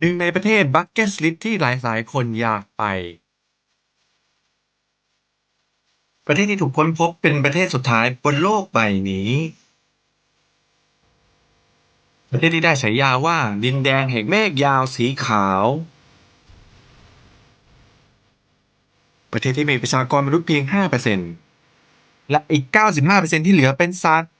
หนึ่งในประเทศบักเก็ตลิสที่หลายๆคนอยากไป ประเทศที่ถูกค้นพบเป็นประเทศสุดท้ายบนโลกใบนี้ ประเทศที่ได้ฉายาว่าดินแดงแห่งเมฆยาวสีขาว ประเทศที่มีประชากรมนุษย์เพียง 5%และอีก 95%ที่เหลือเป็นสัตว์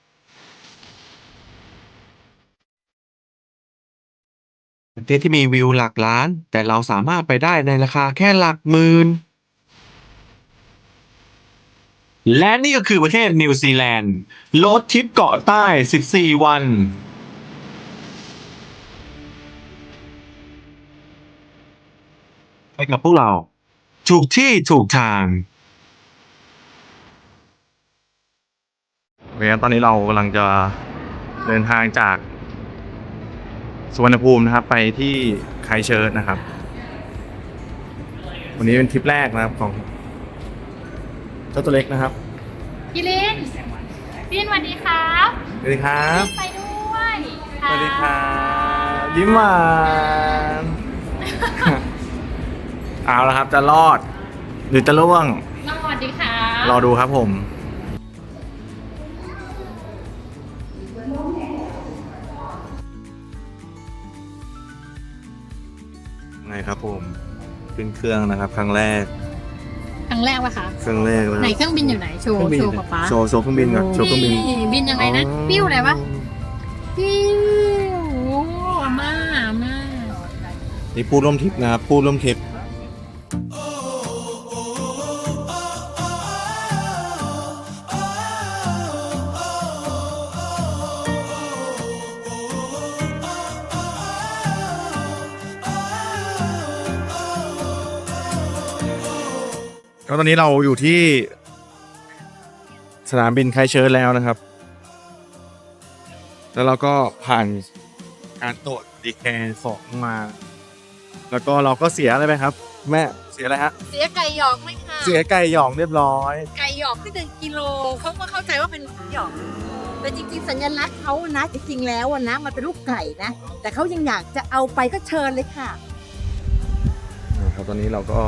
ประเทศที่มีวิวหลักล้าน แต่เราสามารถไปได้ในราคาแค่หลักหมื่น และนี่ก็คือประเทศนิวซีแลนด์รถทริปเกาะใต้ 14 วันไปกับพวกเรา ถูกที่ถูกทางโอเคครับตอนนี้เรากำลังจะเดินทางจาก สุวรรณภูมินะครับ ไปที่ไคเชิร์ตนะครับ วันนี้เป็นทริปแรกนะครับของ เจ้าตัวเล็กนะครับพี่ลินพี่ลินสวัสดีครับสวัสดีครับไปด้วยสวัสดีครับยิ้มหวานเอาละครับจะรอดหรือจะล่วงสวัสดีครับรอดูครับผม ครับผมขึ้นเครื่องนะครับ ครั้งแรก ครั้งแรกปะคะเครื่องแรกนะไหนเครื่องบินอยู่ไหนโชว์โชว์ป๊าป๊าโชว์โชว์เครื่องบินก่อนโชว์เครื่องบินบินยังไงนะปิ้วอะไรวะปิ้วโอ้อาม่าอาม่านี่ผู้ร่วมทริปนะครับผู้ร่วมทริป อนนี้เราอยู่ที่ สนามบินไคเชิร์ตแล้วนะครับ แล้วเราก็ผ่านการตรวจดีแคร์สองมา แล้วก็เราก็เสียอะไรไปครับ แม่เสียอะไรฮะ เสียไก่หยอกไหมคะเสียไก่หยองเรียบร้อย ไก่หยอกที่หนึ่งกิโลเขาก็เข้าใจว่าเป็นหยอกแต่จริงๆ สัญลักษณ์เขานะจริงๆแล้วอะนะมันเป็นลูกไก่นะ แต่เขายังอยากจะเอาไปก็เชิญเลยค่ะ นะครับตอนนี้เราก็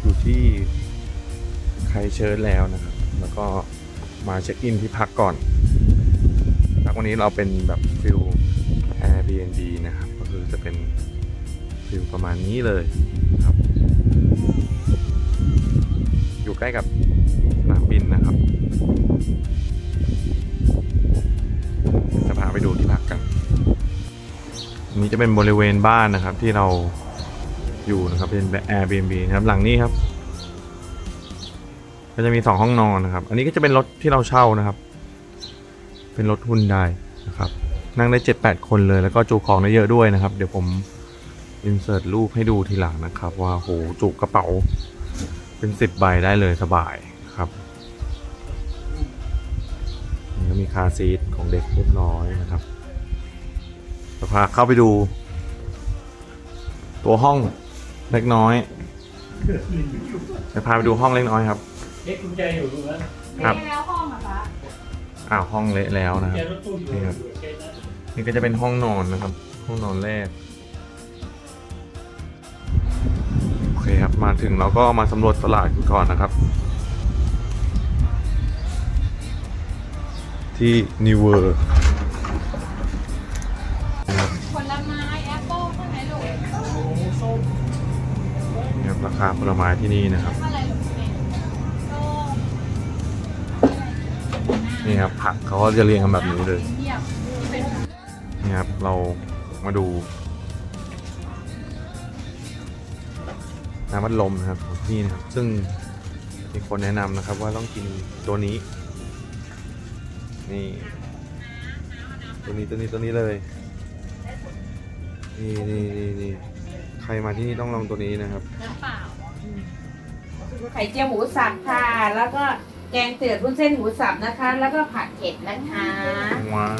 อยู่ที่ ไคเชิร์ตแล้วนะครับ แล้วก็มาเช็คอินที่พักก่อนพักวันนี้เราเป็นแบบฟิล Airbnb นะครับ ก็คือจะเป็นฟิลประมาณนี้เลยครับ อยู่ใกล้กับสนามบินนะครับจะพาไปดูที่พักกันอันนี้จะเป็นบริเวณบ้านนะครับที่เราอยู่นะครับเป็น Airbnb นะครับหลังนี้ครับ ก็จะมีสองห้องนอนนะครับ อันนี้ก็จะเป็นรถที่เราเช่านะครับ เป็นรถหุ้นได้นะครับ นั่งได้เจ็ดแปดคนเลย แล้วก็จุของได้เยอะด้วยนะครับ เดี๋ยวผมอินเสิร์ตรูปให้ดูทีหลังนะครับ ว่าโหจุกระเป๋า เป็นสิบใบได้เลยสบายครับแล้วก็มีคาซีทของเด็กเรียบร้อยนะครับจะพาเข้าไปดู ตัวห้องเล็กน้อยจะพาไปดูห้องเล็กน้อยครับ เอ๊ะกุญแจอยู่ตรงนั้นครับแล้วห้องอะคะอ้าวห้องเละแล้วนะคแจรับ รถตู้อยู่นี่ครับ อยู่เกณฑ์นั้นนี่ก็จะเป็นห้องนอนนะครับ ห้องนอนแรกโอเคครับมาถึงเราก็มาสำรวจตลาดกันก่อนนะครับ ที่นิวเวอร์ผลไม้แอปเปิ้ลเท่าไหร่ลูกนี่ครับราคาผลไม้ที่นี่นะครับ นี่ครับผักเขาก็จะเรียงกันแบบนี้เลยเยี่ยมนี่เป็นนี่ครับเรามาดูน้ำมันลมนะครับของที่นี่นะครับ ซึ่งมีคนแนะนำนะครับ ว่าต้องกินตัวนี้ นี่ ตัวนี้ตัวนี้ตัวนี้เลยนี่นี่นี่นี่ใครมาที่นี่ต้องลองตัวนี้นะครับน้ำเปล่าไข่เจียวหมูสับค่ะ แล้วก็ แกงเตือดวุ้นเส้นหมูสับนะคะ แล้วก็ผัดเผ็ดนะคะ ว้าว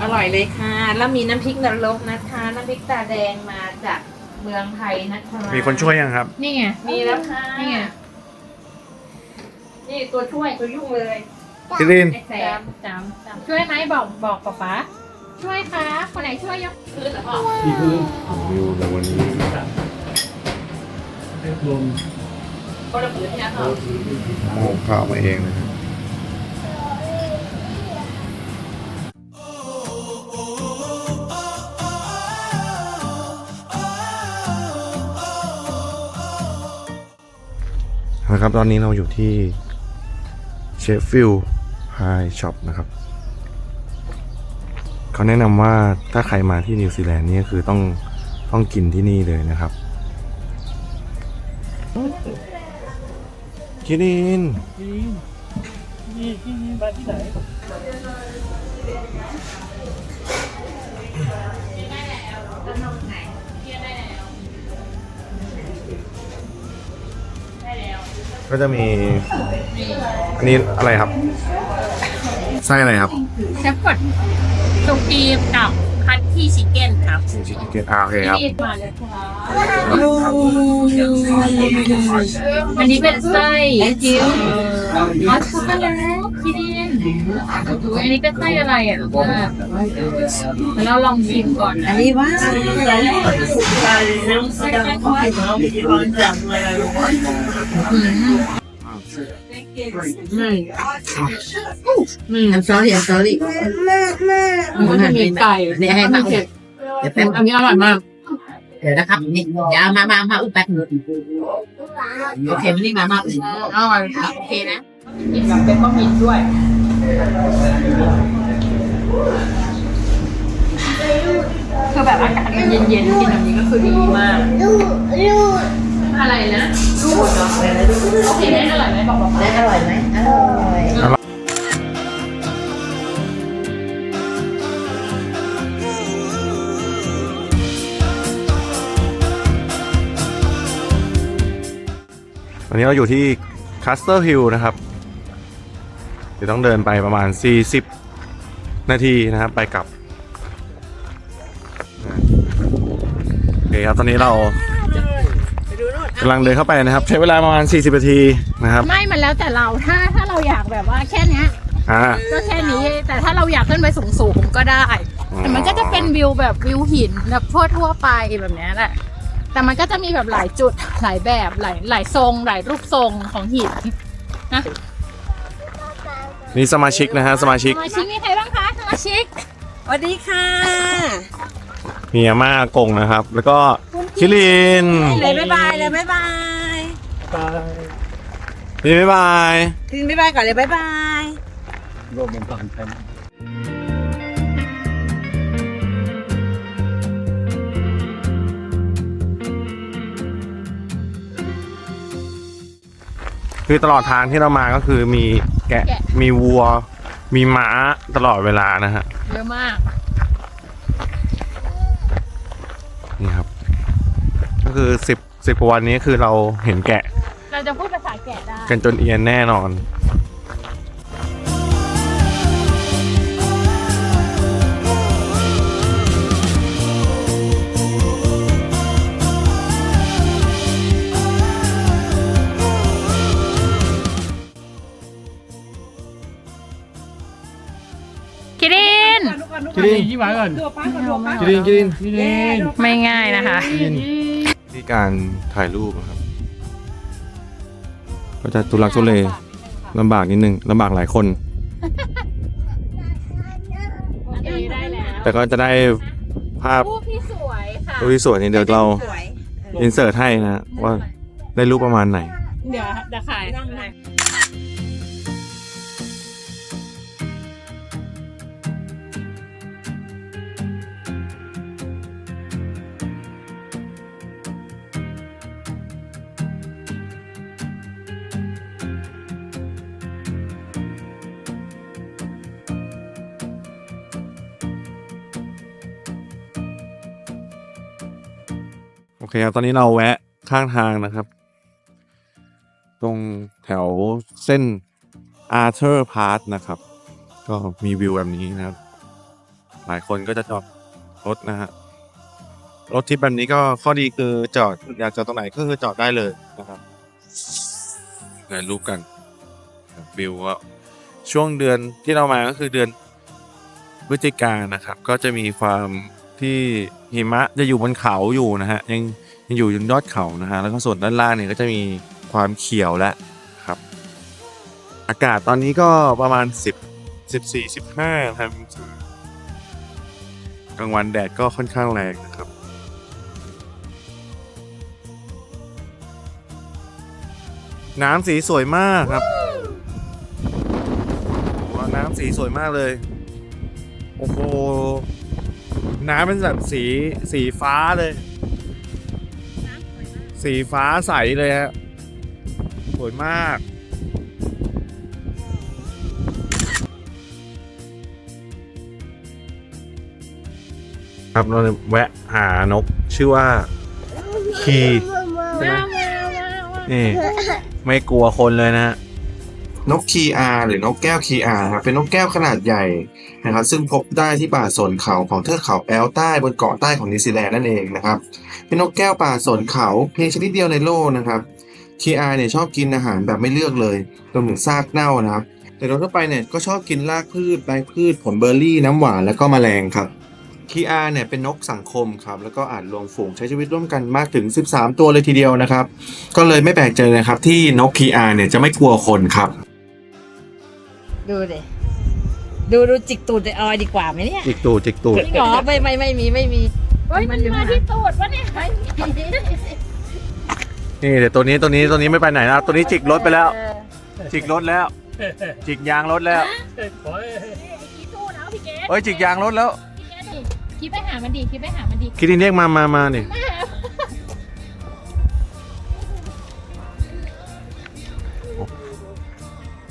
อร่อยเลยค่ะ แล้วมีน้ำพริกนรกนะคะ น้ำพริกตาแดงมาจากเมืองไทยนะคะมีคนช่วยยังครับ นี่ไง มีแล้วค่ะนี่ไง นี่ตัวช่วยตัวยุ่งเลยพี่ลิน ไอ้แสจบำจำจำช่วยไหมบอกบอกป๊าป๊าช่วยครับคนไหนช่วยยกพื้นหรือเปล่าวิวในวันนี้ คนละพื้นเนี่ยค่ะโอ้ข้าวมาเองนะครับนะครับตอนนี้เราอยู่ที่เชฟฟิลด์ไฮช็อปนะครับ เขาแนะนำว่าถ้าใครมาที่นิวซีแลนด์นี่ก็คือต้องต้องกินที่นี่เลยนะครับ คิรินก็จะมี อันนี้อะไรครับ ไส้อะไรครับเชฟกดสุกีกับ คัตที่ชิคเก้นครับชิคเก้นอ่าโอเคครับ ที่มาเลยอันนี้เป็นไส้จิ้วอ๋อช็อกโกแลตคิดินอุ๊ยอันนี้เป็นไส้อะไรอะลูกว่าแล้วเราลองชิมก่อนนะอันนี้ว่าอืม I'm sorry I'm sorry มันจะมีไก่เนี่ยให้มาเผ็ดเดี๋ยวแป๊บอันนี้อร่อยมาก เดี๋ยวนะครับนี่เดี๋ยวเอามามามาอุ้มแป๊บนึงโอเคไม่ได้มามาอุ้มอร่อยโอเคนะกินกับเป็นบะหมี่ด้วยคือแบบอากาศมันเย็นๆกินแบบนี้ก็คือดีมาก อะไรนะรูดเนาะโอเคได้อร่อยไหมบอกบอกได้อร่อยไหมอร่อยตอนนี้เราอยู่ที่คัสเตอร์ฮิลนะครับ เดี๋ยวต้องเดินไปประมาณ 40 นาทีนะครับ ไปกลับ โอเคครับ ตอนนี้เรา กำลังเดินเข้าไปนะครับ ใช้เวลาประมาณ 40นาทีนะครับ ไม่มันแล้วแต่เราถ้าถ้าเราอยากแบบว่าแค่เนี้ยอ่า ก็แค่นี้แต่ถ้าเราอยากขึ้นไปสูงสูงๆก็ได้แต่มันก็จะเป็นวิวแบบวิวหินแบบทั่วทั่วๆไปแบบเนี้ยแหละแต่มันก็จะมีแบบหลายจุดหลายแบบหลายหลายทรงหลายรูปทรงของหินนะนี่สมาชิกนะฮะสมาชิกสมาชิกมีใครบ้างคะสมาชิกสวัสดีค่ะ มีอาม่าอากงนะครับ แล้วก็ คิรินเลยบ๊ายบายเลยบ๊ายบายพี่บ๊ายบายกินบ๊ายบายก่อนเลยบ๊ายบายคือตลอดทางที่เรามาก็คือมีแกะมีวัว มีม้าตลอดเวลานะฮะ เยอะมาก ก็คือสิบสิบกว่าวันนี้คือเราเห็นแกะ เราจะพูดภาษาแกะได้ กันจนเอียนแน่นอน คิรินกิรินกิรินกิรินกิริน ไม่ง่ายนะคะที่ การถ่ายรูปนะครับ ก็จะทุลักทุเลลำบากนิดนึงลำบากหลายคน โอเคได้แล้วแต่ก็จะได้ภาพรูปที่สวยค่ะรูปที่สวยนี่เดี๋ยวเราสวย อินเสิร์ตให้นะว่าได้รูปประมาณไหน เดี๋ยวเดี๋ยวขาย เคครับ ตอนนี้เราแวะข้างทางนะครับ ตรงแถวเส้น Arthur Path นะครับ ก็มีวิวแบบนี้นะครับ หลายคนก็จะจอดรถนะฮะรถทิปแบบนี้ก็ข้อดีคือจอดอยากจอดตรงไหนก็คือจอดได้เลยนะครับเดี๋ยรูปกันวิวก็ช่วงเดือนที่เรามาก็คือเดือนพฤศจิกายนนะครับ ก็จะมีความ ที่หิมะจะอยู่บนเขาอยู่นะฮะยังยังอยู่บนยอดเขานะฮะแล้วก็ส่วนด้านล่างเนี่ยก็จะมีความเขียวแล้วครับ อากาศตอนนี้ก็ประมาณ 10 14 15ครับกลางวันแดดก็ค่อนข้างแรงนะครับน้ำสีสวยมากครับน้ำสีสวยมากเลย โอ้โห น้ำเป็นแบบสีสีฟ้าเลย สีฟ้าใสเลยฮะสวยมาก ครับเราแวะหานกชื่อว่า คีใช่ไหมนี่ ไม่กลัวคนเลยนะฮะ นกคีอาหรือนกแก้วคีอาครับเป็นนกแก้วขนาดใหญ่นะครับซึ่งพบได้ที่ป่าสนเขาของเทือกเขาแอลใต้บนเกาะใต้ของนิวซีแลนด์นั่นเองนะครับเป็นนกแก้วป่าสนเขาเพียงชนิดเดียวในโลกนะครับคีอาเนี่ยชอบกินอาหารแบบไม่เลือกเลยรวมถึงซากเน่านะครับแต่โดยทั่วไปเนี่ยก็ชอบกินรากพืชใบพืชผลเบอร์รี่น้ำหวานแล้วก็แมลงครับคีอาเนี่ยเป็นนกสังคมครับแล้วก็อาจรวมฝูงใช้ชีวิตร่วมกันมากถึง 13 ตัวเลยทีเดียวนะครับ ก็เลยไม่แปลกใจนะครับที่นกคีอาเนี่ยจะไม่กลัวคนครับ ดูดิดูดูจิกตูดไอออยดีกว่าไหมเนี่ยจิกตูดจิกตูดจริงเหรอไม่ไม่ไม่มีไม่มีเฮ้ยมันมาที่ตูดวะเนี่ยไม่มีนี่เดี๋ยวตัวนี้ตัวนี้ตัวนี้ไม่ไปไหนนะตัวนี้จิกรถไปแล้ว จิกรถแล้ว จิกยางรถแล้วคิดสู้นะพี่เกดเอ้ยจิกยางรถแล้วพี่เกดดิคิดไปหามันดีคิดไปหามันดีคิดดิเรียกมามามานี่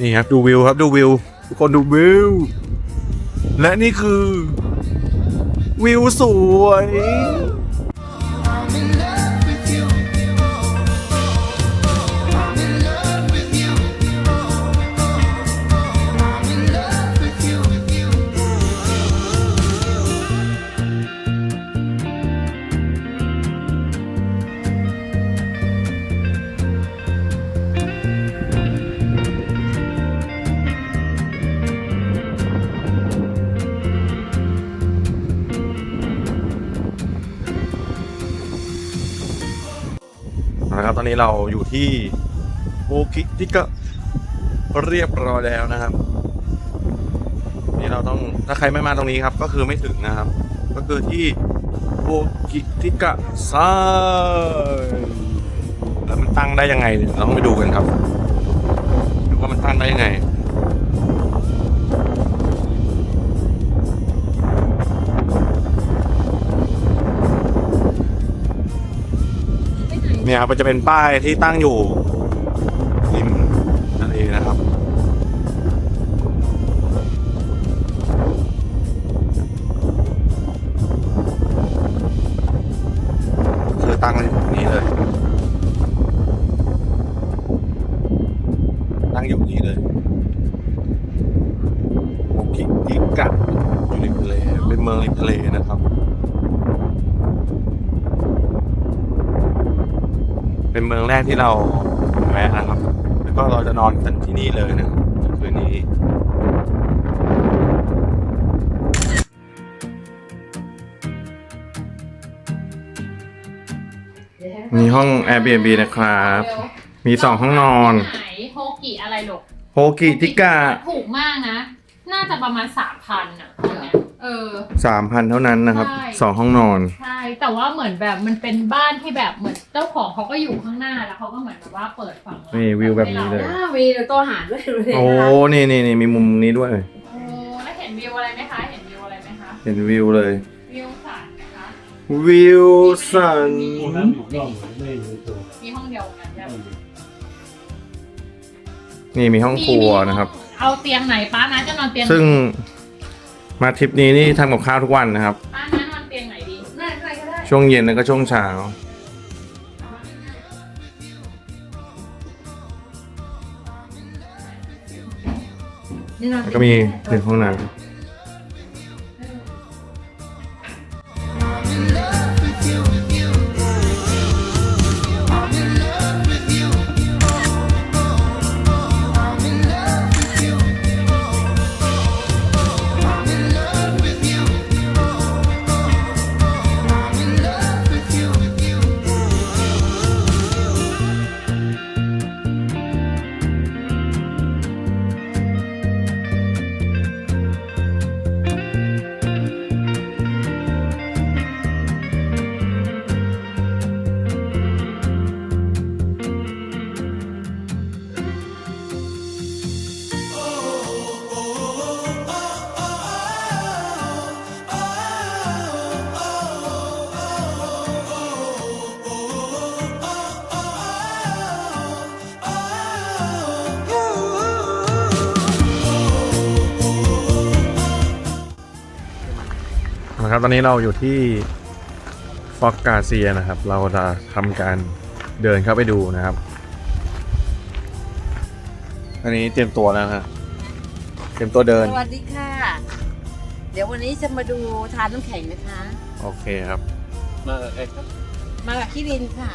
นี่ครับดูวิวครับดูวิวทุกคนดูวิว และนี่คือ วิวสวย นะครับ ตอนนี้เราอยู่ที่โอคิที่ก็เรียบร้อยแล้วนะครับ นี่เราต้องถ้าใครไม่มาตรงนี้ครับ ก็คือไม่ถึงนะครับ ก็คือที่โอคิทิกะไซแล้วมันตั้งได้ยังไงเนี่ยเราต้องไปดูกันครับดูว่ามันตั้งได้ยังไง เนี่ยครับมันจะเป็นป้ายที่ตั้งอยู่ริมทะเลนะครับ คือตั้งอยู่ตรงนี้เลย ตั้งอยู่นี้เลยโอคิกิกะอยู่ริมทะเลเป็นเมืองริมทะเลนะครับ เป็นเมืองแรกที่เราแวะนะครับ แล้วก็เราจะนอนกันที่นี่เลยนะครับคืนนี้มีห้อง Airbnb นะครับ มีสองห้องนอน ไหนโฮกิอะไรหรอกโฮกิทิกะ ถูกมากนะ น่าจะประมาณสามพันอะ เออ สามพันเท่านั้นนะครับใช่ สองห้องนอน ใช่แต่ว่าเหมือนแบบมันเป็นบ้านที่แบบเหมือนเจ้าของเขาก็อยู่ข้างหน้าแล้วเขาก็เหมือนแบบว่าเปิดฝั่งเรานี่วิวแบบนี้เลยอ้าวมีเดี๋ยวตัวหารด้วยดูเลยโอ้นี่นี่นี่มีมุมนี้ด้วย โอ้แล้วเห็นวิวอะไรไหมคะเห็นวิวอะไรไหมคะเห็นวิวเลย วิวสันนะคะ วิวสันมีห้องเดียวกันใช่ไหมนี่มีห้องครัวนะครับ เอาเตียงไหนป้านะจะนอนเตียงไหนซึ่ง มาทริปนี้นี่ทำกับข้าวทุกวันนะครับ ป้านะนอนเตียงไหนดีนั่นใครก็ได้ช่วงเย็นแล้วก็ช่วงเช้า นี่เราแล้วก็มีหนึ่งห้องน้ำ ครับตอนนี้เราอยู่ที่ฟอกกาเซียนะครับ เราจะทำการเดินเข้าไปดูนะครับ อันนี้เตรียมตัวแล้วครับเตรียมตัวเดิน สวัสดีค่ะ เดี๋ยววันนี้จะมาดูทานน้ำแข็งนะคะ โอเคครับมากับคิรินค่ะ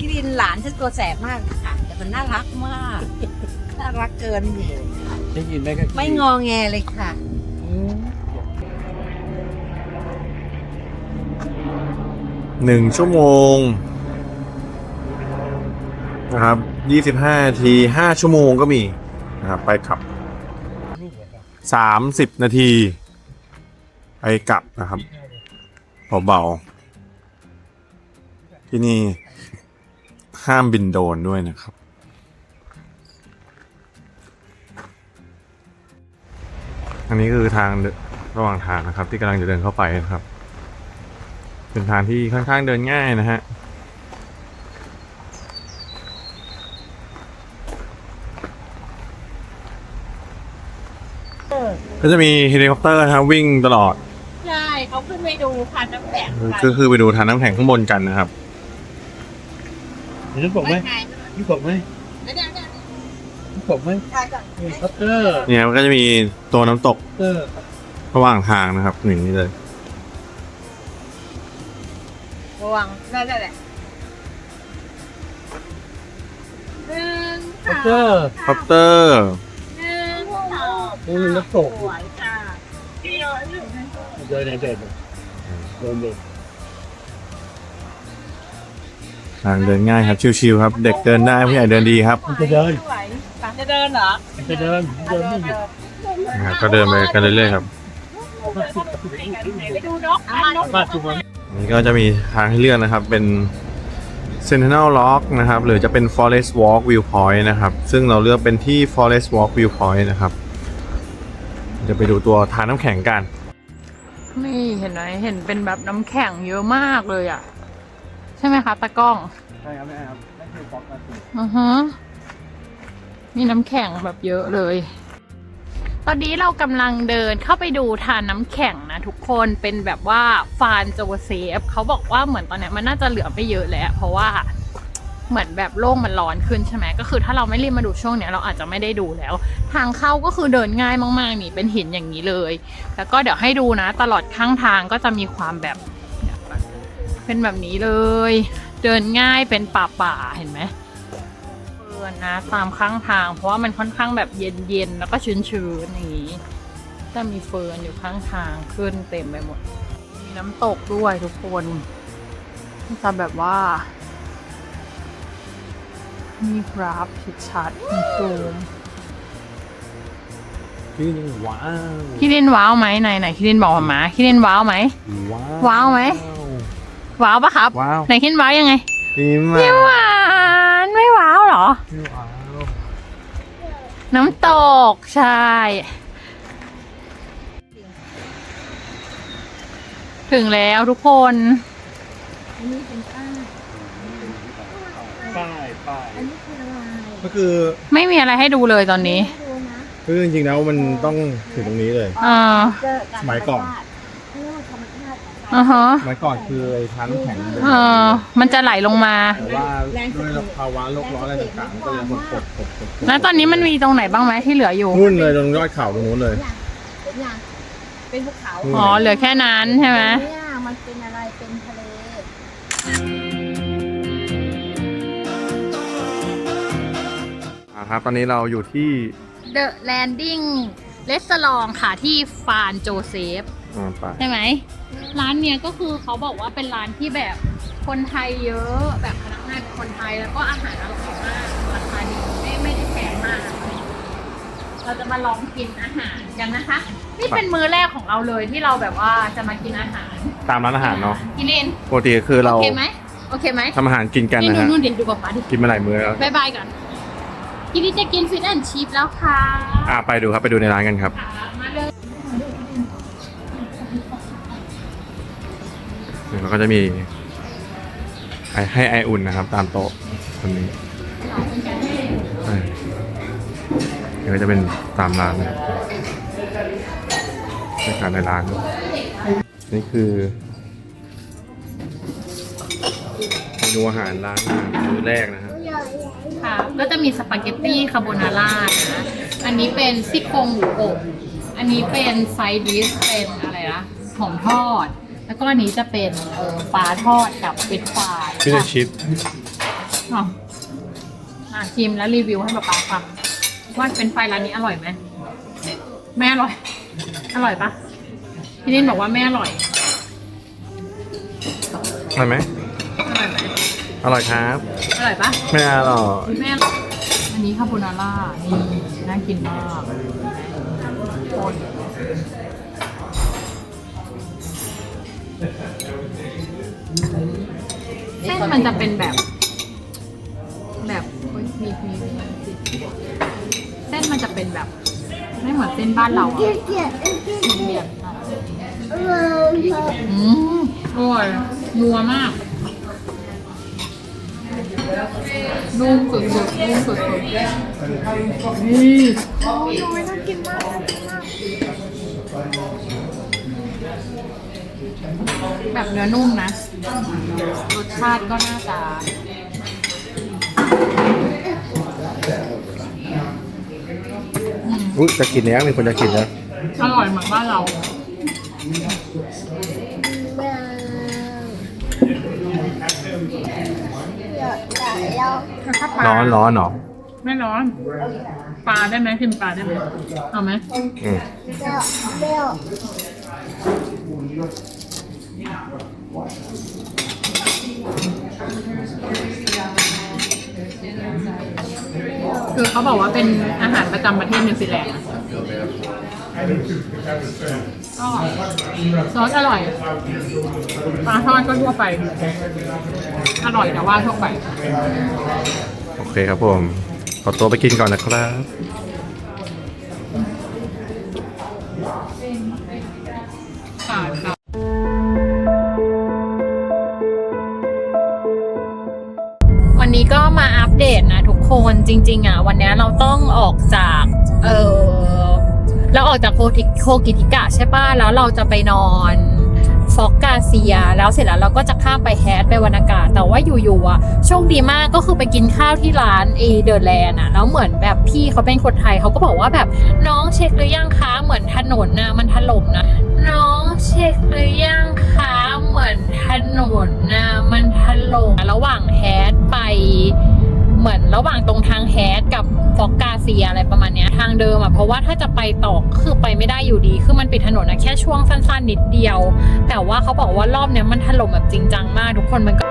คิรินหลานฉันตัวแสบมากค่ะ แต่มันน่ารักมาก น่ารักเกินเหตุได้ยินไหมครับไม่งอแงเลยค่ะ หนึ่งชั่วโมงนะครับยี่สิบห้าทีห้าชั่วโมงก็มีนะครับไปกลับสามสิบนาทีไปกลับนะครับเบาๆที่นี่ห้ามบินโดนด้วยนะครับ อันนี้คือทางระหว่างทางนะครับ ที่กำลังจะเดินเข้าไปนะครับ เป็นทางที่ค่อนข้างเดินง่ายนะฮะก็จะมีเฮลิคอปเตอร์นะครับวิ่งตลอด ใช่เขาขึ้นไปดูทานน้ำแข็งก็คือไปดูทานน้ำแข็งข้างบนกันนะครับนี่ผมไหมไงนี่ผมไหมแล้วเนี่ยเนี่ยนี่ผมไหมทานก่อนคัตเตอร์เนี่ยมันก็จะมีตัวน้ำตกเตอร์ระหว่างทางนะครับอย่างนี้เลย ระวังนั่นแหละหนึ่งคัตสเตอองร์คอปเตอร์ หนึ่งสองนี่มันน้ำตกสวยค่ะพี่น้อยอยู่นะเดินในเด็ดเดินเด็ดทางเดินง่ายครับชิวๆครับ เด็กเดินได้ผู้ใหญ่เดินดีครับมันจะเดินไหวจะเดินเหรอมันจะเดินมันเดินไม่หยุดนะครับก็เดินไปกันเรื่อยๆครับ ไปดูนกอะนก มาจุมันอั นนี้ก็จะมีทางให้เลือกนะครับ เป็น Sentinel Lock นะครับ หรือจะเป็น Forest Walk Viewpoint นะครับ ซึ่งเราเลือกเป็นที่ Forest Walk Viewpoint นะครับ จะไปดูตัวทานน้ำแข็งกัน นี่เห็นไหมเห็นเป็นแบบน้ำแข็งเยอะมากเลยอะ ใช่ไหมคะตากล้อง ใช่ครับแม่ครับนั่นคือฟอกกันอือฮะมีน้ำแข็งแบบเยอะเลย ตอนนี้เรากำลังเดินเข้าไปดูทานน้ำแข็งนะทุกคนเป็นแบบว่าฟานโจเซฟเขาบอกว่าเหมือนตอนนี้มันน่าจะเหลือไม่เยอะแล้ว เพราะว่าเหมือนแบบโลกมันร้อนขึ้นใช่ไหมก็คือถ้าเราไม่รีบมาดูช่วงเนี้ยเราอาจจะไม่ได้ดูแล้ว ทางเข้าก็คือเดินง่ายมากๆนี่เป็นหินอย่างนี้เลย แล้วก็เดี๋ยวให้ดูนะ ตลอดข้างทางก็จะมีความแบบเป็นแบบนี้เลย เดินง่ายเป็นป่าป่าๆเห็นไหม เฟิร์นนะ ตามข้างทาง เพราะว่ามันค่อนข้างแบบเย็นๆแล้วก็ชื้นๆอย่างนี้จะมีเฟิร์นอยู่ข้างทางขึ้นเต็มไปหมด มีน้ำตกด้วยทุกคนจะแบบว่า มีกราฟชัดๆมีซูมพี่นี่ว้าวคิรินว้าวไหมไหนไหนคิรินบอกมามาคิรินว้าวไหมว้าวว้าวไหมว้าวปะครับว้าวไหนคิรินว้าวยังไงดีมาไม่กหวานไม่ว้าวเห รอว้าวน้ำตก ใช่ ถึงแล้วทุกคนป้ายป้ายก็คือไม่มีอะไรให้ดูเลยตอนนี้คือจริงๆแล้วมันต้องถึงตรงนี้เลยอ่าสมัยก่อน อ่าฮะสมัยก่อนคือไอ้ทานน้ำแข็งมันเออมันจะไหลลงมา แต่ว่าด้วยภาวะโลกร้อนอะไรต่างๆมันก็เลยกดกดกดกดแล้วตอนนี้มันมีตรงไหนบ้างไหมที่เหลืออยู่ นู่นเลยตรงยอดเขาตรงนู้นเลยเป็นภูเขาอ๋อ เหลือแค่นั้นใช่ไหม เนี่ยมันเป็นอะไรเป็นทะเล อ่าครับ ตอนนี้เราอยู่ที่ The Landing เลสลองค่ะที่ฟานโจเซฟ อ่าไปใช่ไหม ร้านเนี้ยก็คือเขาบอกว่าเป็นร้านที่แบบคนไทยเยอะแบบพนักงานเป็นคนไทยแล้วก็อาหารอร่อยมากราคาดีไม่ไม่ได้แพงมาก เราจะมาลองกินอาหารกันนะคะ นี่เป็นมื้อแรกของเราเลยที่เราแบบว่าจะมากินอาหารตามร้านอาหารเนาะกินเล่นปกติคือเราโอเคไหมโอเคไหมทำอาหารกินกันนี่นะนู่นฮะนู่นเดี๋ยวดูกับป้าดิกินมาหลายมื้อแล้วบายบายก่อนทีนี้จะกินฟิตแอนชิพแล้วค่ะอ่าไปดูครับไปดูในร้านกันครับ ค่ะ แล้วก็จะมีให้ไออุ่นนะครับ ตามโต๊ะคนนี้นี่ก็จะเป็นตามร้านนะครับบรรยากาศในร้าน นี่คือเมนูอาหารร้านอาหารมื้อแรกนะครับค่ะก็จะมีสปาเกตตี้คาโบนาร่านะอันนี้เป็นซี่โครงหมูอบ อันนี้เป็นไซดิสเป็นอะไรนะหอมทอด แล้วก็อันนี้จะเป็นเออปลาทอดกับเฟรนช์ฟรายฟิชชิปอะอะชิมแล้วรีวิวให้ป๊าป๊าฟังว่าเป็นไฟรายร้านนี้อร่อยไหมแม่อร่อย อร่อยปะพี่นินบอกว่าแม่อร่อยอร่อยไหมอร่อยไหมอร่อยครับ อร่อยปะไม่อร่อยแม่อร่อยอันนี้คาโบนาร่านี่น่ากินมากโคต เส้นมันจะเป็นแบบ แบบโอ๊ยมีมีมีเส้นมันจะเป็นแบบ ไม่เหมือนเส้นบ้านเราอะสี่เหลี่ยมอะอืมอร่อยนัวมากนุ่มสุดๆนุ่มสุดๆนี่โอ้ยน้อยน่ากินมาก แบบเนื้อนุ่มนะ รสชาติก็น่าจะอุ้ยจะกินแล้วมีคนจะกินแล้วอร่อยเหมือนบ้านเราถ้าปลาร้อนร้อนเหรอไม่ร้อน ปลาได้ไหมพิมพ์ปลาได้ไหมเอาไหมอืมคือ เขาบอกว่าเป็นอาหารประจำประเทศนิวซีแลนด์อะก็ซอสอร่อยปลาทอดก็ทั่วไป อร่อยแต่ว่าทั่วไป โอเคครับผม ขอตัวไปกินก่อนนะครับ จริง ๆ อะ วันนี้เราต้องออกจากเออเราออกจากโคติโคกิติกะใช่ป่ะแล้วเราจะไปนอนฟอกกาเซีย แล้วเสร็จแล้วเราก็จะข้ามไปแฮดไปวรรณากาศ แต่ว่าอยู่ๆอะโชคดีมากก็คือไปกินข้าวที่ร้านเอเดอร์แลนด์อะแล้วเหมือนแบบพี่เขาเป็นคนไทยเขาก็บอกว่าแบบน้องเช็คหรือยังคะเหมือนถนนนะมันถล่มนะ น้องเช็คหรือยังคะเหมือนถนนนะมันถล่มระหว่างแฮดไป เหมือนระหว่างตรงทางแฮดกับฟอกกาเซียอะไรประมาณเนี้ยทางเดิมอะเพราะว่าถ้าจะไปต่อคือไปไม่ได้อยู่ดี คือมันปิดถนนนะแค่ช่วงสั้นๆนิดเดียว แต่ว่าเขาบอกว่ารอบเนี้ยมันถล่มแบบจริงจังมากทุกคนมันก็